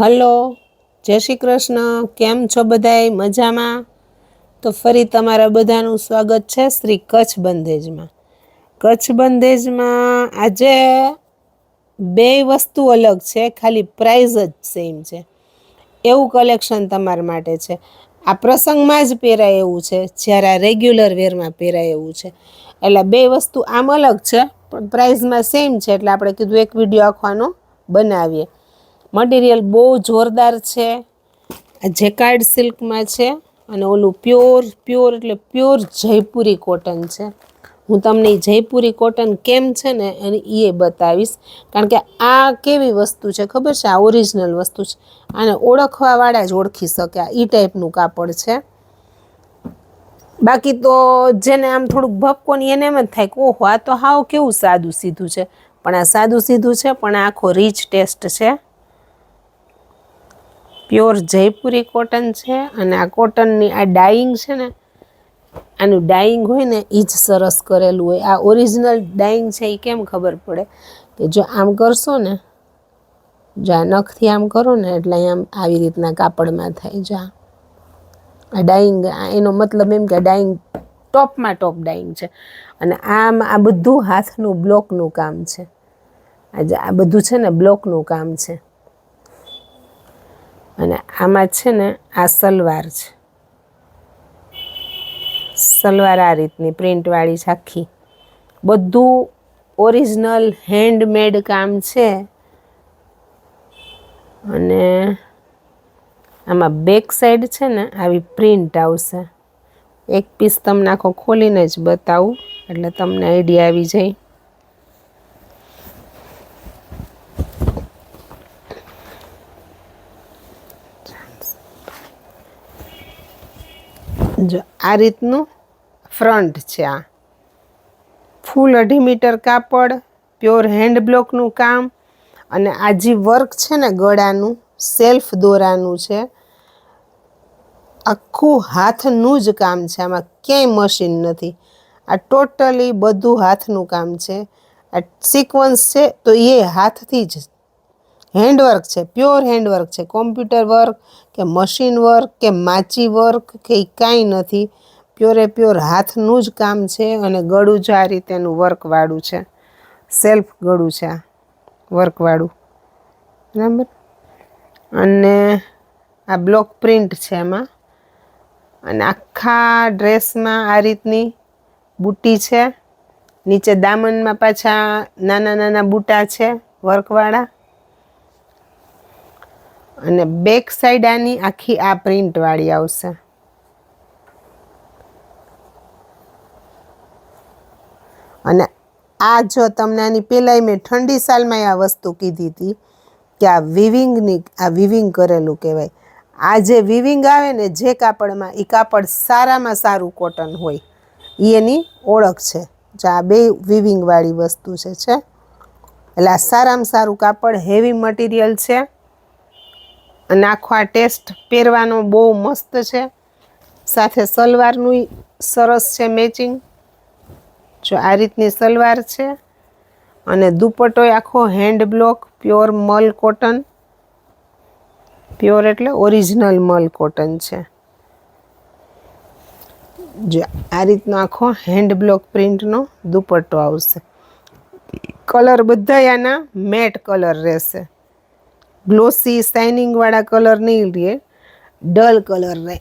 Hello, જય શ્રી કૃષ્ણ. કેમ છો બધાય? મજામાં? તો ફરી તમારા બધાનું સ્વાગત છે શ્રી કચ્છ બંધેજમાં. કચ્છ બંધેજમાં આજે બે વસ્તુ અલગ છે, ખાલી પ્રાઇઝ જ સેમ છે. એવું કલેક્શન તમારા માટે છે. આ પ્રસંગમાં જ પહેરાય એવું છે, જ્યારે આ રેગ્યુલર વેરમાં પહેરાય એવું છે. એટલે બે વસ્તુ આમ અલગ છે, પણ પ્રાઇઝમાં સેમ છે, એટલે આપણે કીધું એક વીડિયો આખવાનો બનાવીએ. મટીરિયલ બહુ જોરદાર છે. આ જેકાર્ડ સિલ્કમાં છે અને ઓલું પ્યોર પ્યોર એટલે પ્યોર જયપુરી કોટન છે. હું તમને જયપુરી કોટન કેમ છે ને અને એ બતાવીશ. કારણ કે આ કેવી વસ્તુ છે ખબર છે? આ ઓરિજિનલ વસ્તુ છે. આને ઓળખવાવાળા જ ઓળખી શકે. આ એ ટાઈપનું કાપડ છે. બાકી તો જેને આમ થોડુંક ભપકોની એને એમ જ થાય કે ઓહો, આ તો હાવ કેવું સાદું સીધું છે. પણ આ સાદું સીધું છે, પણ આખો રીચ ટેસ્ટ છે. પ્યોર જયપુરી કોટન છે અને આ કોટનની આ ડાઈંગ છે ને, આનું ડાઈંગ હોય ને એ જ સરસ કરેલું હોય. આ ઓરિજિનલ ડાઈંગ છે એ કેમ ખબર પડે? કે જો આમ કરશો ને, જો આ નખથી આમ કરો ને, એટલે આમ આવી રીતના કાપડમાં થાય. જો આ ડાઈંગ એનો મતલબ એમ કે ડાઈંગ ટોપમાં ટોપ ડાઈંગ છે. અને આમ આ બધું હાથનું બ્લોકનું કામ છે. આજે આ બધું છે ને, બ્લોકનું કામ છે. આમાં છે ને આ સલવાર છે. સલવાર આ રીતની પ્રિન્ટવાળી છે આખી. બધું ઓરિજિનલ હેન્ડમેડ કામ છે. અને આમાં બેક સાઈડ છે ને આવી પ્રિન્ટ આવશે. એક પીસ તમને આખો ખોલીને જ બતાવું, એટલે તમને આઈડિયા આવી જાય. જો આ રીતનું ફ્રન્ટ છે આ. ફૂલ અઢી મીટર કાપડ, પ્યોર હેન્ડ બ્લોકનું કામ અને આ જે વર્ક છે ને ગળાનું, સેલ્ફ દોરાનું છે, આખું હાથનું જ કામ છે. આમાં ક્યાંય મશીન નથી. આ ટોટલી બધું હાથનું કામ છે. આ સિક્વન્સ છે તો એ હાથથી જ હેન્ડવર્ક છે પ્યોર હેન્ડવર્ક છે કોમ્પ્યુટર વર્ક કે મશીન વર્ક કે માચી વર્ક કે કાંઈ નથી. પ્યોરે પ્યોર હાથનું જ કામ છે અને ગળું જ આ રીતેનું વર્કવાળું છે. સેલ્ફ ગળું છે આ વર્કવાળું બરાબર? અને આ બ્લોક પ્રિન્ટ છે એમાં. અને આખા ડ્રેસમાં આ રીતની બુટ્ટી છે. નીચે દામનમાં પાછા નાના નાના બૂટા છે વર્કવાળા અને બેક સાઈડ આની આખી આ પ્રિન્ટવાળી આવશે. અને આ જો તમને આની પહેલાંય મેં ઠંડી સાલમાં આ વસ્તુ કીધી હતી કે આ વિવિંગની આ વિવિંગ કરેલું કહેવાય. આ જે વિવિંગ આવે ને જે કાપડમાં એ કાપડ સારામાં સારું કોટન હોય એની ઓળખ છે. જો આ બે વિવિંગવાળી વસ્તુ છે છે. એટલે આ સારામાં સારું કાપડ હેવી મટીરિયલ છે. અને આખો આ ટેસ્ટ પહેરવાનો બહુ મસ્ત છે. સાથે સલવારનું સરસ છે મેચિંગ જો આ રીતની સલવાર છે. અને દુપટ્ટો આખો hand block pure mul cotton pure એટલે ઓરિજિનલ મલ કોટન છે. જો આ રીતનો આખો હેન્ડ બ્લોક પ્રિન્ટનો દુપટ્ટો આવશે. કલર બધા આના મેટ કલર રહેશે. ગ્લોસી શાઇનિંગવાળા કલર નહીં રહે ડલ કલર રહે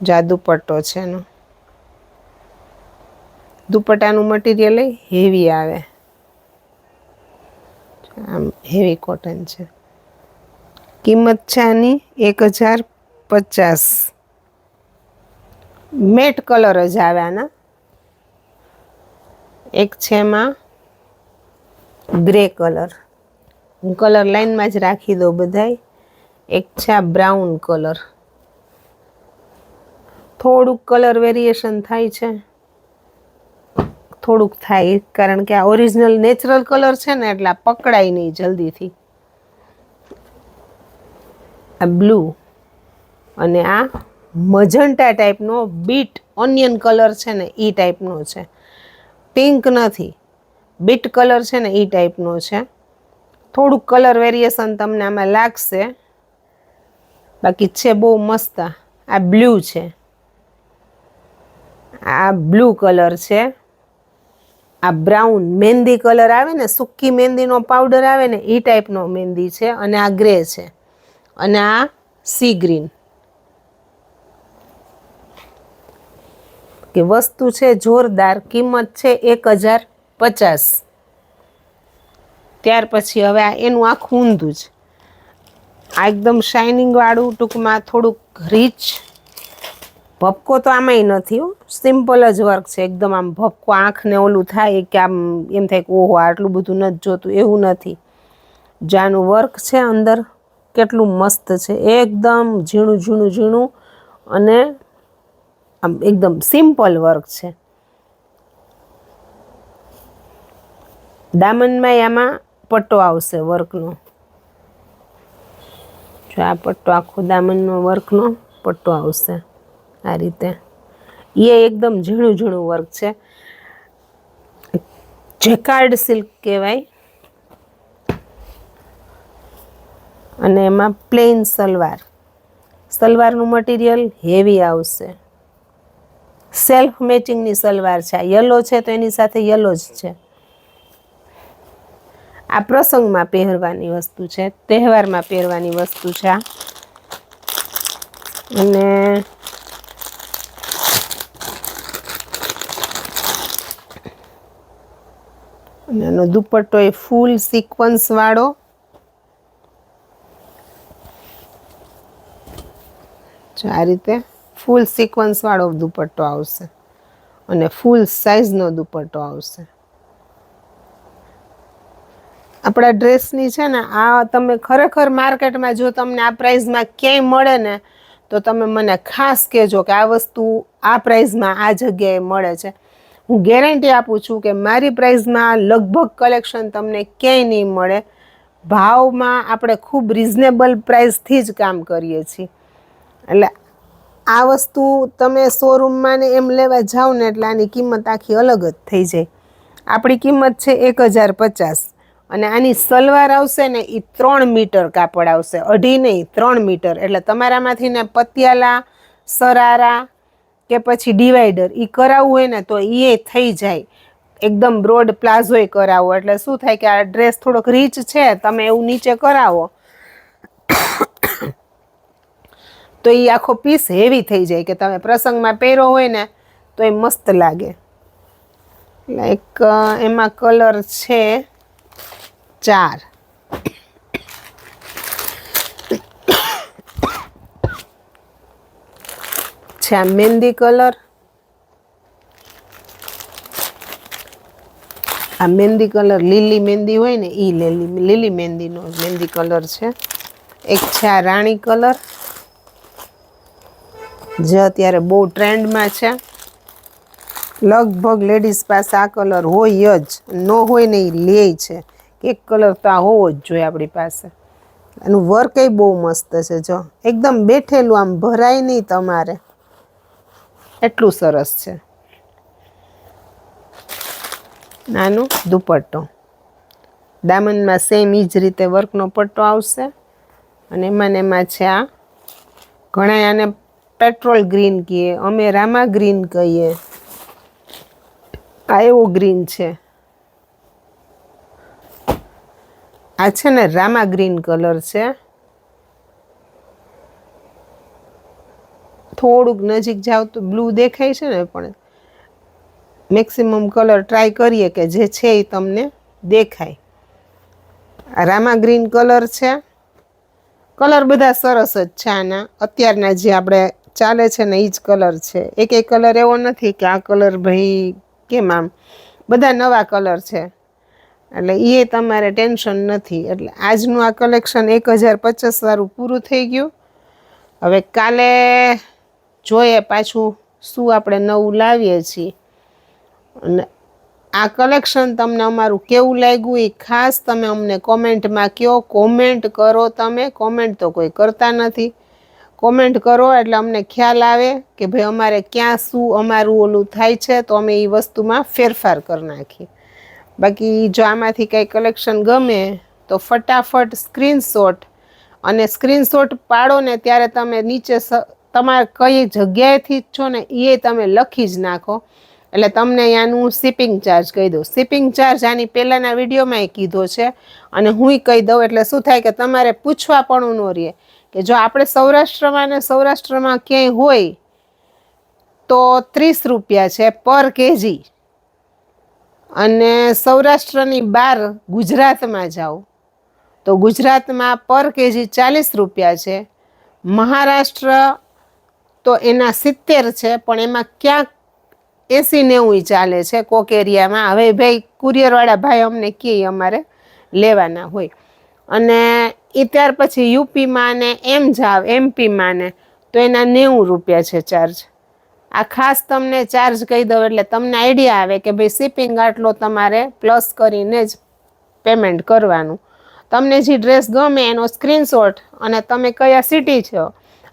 જા દુપટ્ટો છે એનો દુપટ્ટાનું મટીરિયલ હેવી આવે આમ હેવી કોટન છે કિંમત છે આની એક હજાર પચાસ મેટ કલર જ આવે આના એક છે એમાં ગ્રે કલર હું કલર લાઈનમાં જ રાખી દો બધાય. એક છે આ બ્રાઉન કલર. થોડુંક કલર વેરિએશન થાય છે. થોડુંક થાય, કારણ કે આ ઓરિજિનલ નેચરલ કલર છે ને, એટલે પકડાય નહીં જલ્દીથી. આ બ્લુ અને આ મજન્ટા ટાઈપનો બીટ ઓનિયન કલર છે ને એ ટાઈપનો છે. પિંક નથી. બીટ કલર છે ને એ ટાઈપનો છે. થોડુંક કલર વેરિએશન તમને આમાં લાગશે. બાકી છે બહુ મસ્ત. આ બ્લુ છે. આ બ્લુ કલર છે. આ બ્રાઉન મહેંદી કલર આવે ને, સૂકી મહેંદીનો પાવડર આવે ને એ ટાઈપનો મહેંદી છે અને આ ગ્રે છે. અને આ સી ગ્રીન કે વસ્તુ છે જોરદાર, કિંમત છે એક હજાર પચાસ. ત્યાર પછી હવે આ એનું આખું ઊંધું જ આ એકદમ શાઇનિંગવાળું ટૂંકમાં થોડુંક રીચ ભપકો તો આમાંય નથી સિમ્પલ જ વર્ક છે. એકદમ આમ ભપકો આંખને ઓલું થાય કે આમ એમ થાય કે ઓહો આટલું બધું નથી જોતું, એવું નથી. જાનું વર્ક છે અંદર, કેટલું મસ્ત છે. એકદમ ઝીણું ઝીણું ઝીણું અને આમ એકદમ સિમ્પલ વર્ક છે. દામનમાં આમાં પટ્ટો આવશે વર્કનો. જો આ પટ્ટો આખો દામનનો વર્કનો પટ્ટો આવશે આ રીતે. એ એકદમ ઝીણું ઝીણું વર્ક છે. જેકાર્ડ સિલ્ક કહેવાય. અને એમાં પ્લેન સલવાર. સલવારનું મટીરિયલ હેવી આવશે. સેલ્ફ મેચિંગની સલવાર છે. યલો છે તો એની સાથે યલો જ છે. આ પ્રસંગમાં પહેરવાની વસ્તુ છે, તહેવારમાં પહેરવાની વસ્તુ છે અને એનો દુપટ્ટો એ ફૂલ સિક્વન્સ વાળો. જો આ રીતે ફૂલ સિક્વન્સ વાળો દુપટ્ટો આવશે અને ફૂલ સાઇઝનો દુપટ્ટો આવશે. આપણા ડ્રેસની છે ને, આ તમે ખરેખર માર્કેટમાં જો તમને આ પ્રાઇઝમાં ક્યાંય મળે ને, તો તમે મને ખાસ કહેજો કે આ વસ્તુ આ પ્રાઇઝમાં આ જગ્યાએ મળે છે. હું ગેરંટી આપું છું કે મારી પ્રાઇઝમાં લગભગ કલેક્શન તમને ક્યાંય નહીં મળે. ભાવમાં આપણે ખૂબ રિઝનેબલ પ્રાઇસથી જ કામ કરીએ છીએ. એટલે આ વસ્તુ તમે શોરૂમમાં ને એમ લેવા જાઓ ને એટલે આની કિંમત આખી અલગ જ થઈ જાય. આપણી કિંમત છે એક હજાર પચાસ. અને આની સલવાર આવશે ને એ ત્રણ મીટર કાપડ આવશે. અઢી નહીં, ત્રણ મીટર. એટલે તમારામાંથી ને પતિયાલા, સરારા કે પછી ડિવાઈડર એ કરાવવું હોય ને તો એ થઈ જાય. એકદમ બ્રોડ પ્લાઝોય કરાવો. એટલે શું થાય કે આ ડ્રેસ થોડોક રીચ છે, તમે એવું નીચે કરાવો. તો એ આખો પીસ હેવી થઈ જાય કે તમે પ્રસંગમાં પહેરો હોય ને તો એ મસ્ત લાગે. લાઈક એમાં કલર છે. ચાર. છે મહેંદી કલર. આ મહેંદી કલર લીલી મહેંદી હોય ને એ લીલી લીલી મહેંદીનો મહેંદી કલર છે. એક છે આ રાણી કલર. જે અત્યારે બહુ ટ્રેન્ડમાં છે. લગભગ લેડીઝ પાસે આ કલર હોય જ, ન હોય ને એ લે છે. એક કલર તો આ હોવો જ જોઈએ આપણી પાસે. એનું વર્ક એ બહુ મસ્ત છે, જો. એકદમ બેઠેલું, આમ ભરાય નહીં તમારે. એટલું સરસ છે. નાનું દુપટ્ટો. દામનમાં સેમ એ જ રીતે વર્કનો પટ્ટો આવશે. અને એમાં ને એમાં છે આ ઘણા આને પેટ્રોલ ગ્રીન કહીએ, અમે રામા ગ્રીન કહીએ. આ એવો ગ્રીન છે. આ છે ને રામા ગ્રીન કલર છે. થોડુંક નજીક જાવ તો બ્લુ દેખાય છે ને, પણ મેક્સિમમ કલર ટ્રાય કરીએ કે જે છે એ તમને દેખાય. આ રામા ગ્રીન કલર છે. કલર બધા સરસ જ છે આના. અત્યારના જે આપણે ચાલે છે ને એ જ કલર છે. એક એક કલર એવો નથી કે આ કલર ભાઈ કેમ આમ? બધા નવા કલર છે. એટલે એ તમારે ટેન્શન નથી. એટલે આજનું આ કલેક્શન એક હજાર પચાસ વાળું પૂરું થઈ ગયું. હવે કાલે જોઈએ પાછું શું આપણે નવું લાવીએ છીએ. અને આ કલેક્શન તમને અમારું કેવું લાગ્યું એ ખાસ તમે અમને કોમેન્ટમાં કહો, કોમેન્ટ કરો તમે. કોમેન્ટ તો કોઈ કરતા નથી. કોમેન્ટ કરો એટલે અમને ખ્યાલ આવે કે ભાઈ અમારે ક્યાં શું, અમારું ઓલું થાય છે તો અમે એ વસ્તુમાં ફેરફાર કરી નાખીએ. બાકી જો આમાંથી કંઈ કલેક્શન ગમે, તો ફટાફટ સ્ક્રીનશોટ અને સ્ક્રીનશોટ પાડો ને ત્યારે તમે નીચે તમારે કઈ જગ્યાએથી જ છો ને એ તમે લખી જ નાખો. એટલે તમને અહીંયાનું શિપિંગ ચાર્જ કહી દઉં. શિપિંગ ચાર્જ આની પહેલાંના વિડીયોમાં કીધો છે અને હુંય કહી દઉં એટલે શું થાય કે તમારે પૂછવા પણ ન રહે કે જો આપણે સૌરાષ્ટ્રમાં ને સૌરાષ્ટ્રમાં ક્યાંય હોય તો ત્રીસ રૂપિયા છે પર કેજી. અને સૌરાષ્ટ્રની બહાર ગુજરાતમાં જાઓ, તો ગુજરાતમાં પર કેજી ચાલીસ રૂપિયા છે. મહારાષ્ટ્ર તો એના સિત્તેર છે, પણ એમાં ક્યાંક એસી નેવું ચાલે છે, કોક એરિયામાં. હવે ભાઈ, કુરિયરવાળા ભાઈ અમને કહે અમારે લેવાના હોય. અને એ ત્યાર પછી યુપીમાં ને એમ જાવ, એમપીમાં ને, તો એના નેવું રૂપિયા છે ચાર્જ આ ખાસ તમને ચાર્જ કહી દઉં એટલે તમને આઈડિયા આવે કે ભાઈ શિપિંગ આટલો તમારે પ્લસ કરીને જ પેમેન્ટ કરવાનું. તમને જે ડ્રેસ ગમે એનો સ્ક્રીનશોટ અને તમે કયા સિટી છો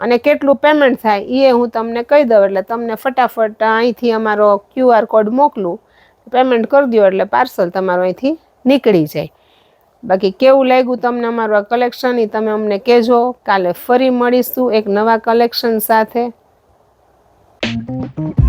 અને કેટલું પેમેન્ટ થાય એ હું તમને કહી દઉં એટલે તમને ફટાફટ અહીંથી અમારો ક્યુઆર કોડ મોકલું પેમેન્ટ કરી દો એટલે પાર્સલ તમારું અહીંથી નીકળી જાય. બાકી કેવું લાગ્યું તમને અમારું આ કલેક્શન એ તમે અમને કહેજો. કાલે ફરી મળીશું એક નવા કલેક્શન સાથે. Mm-hmm.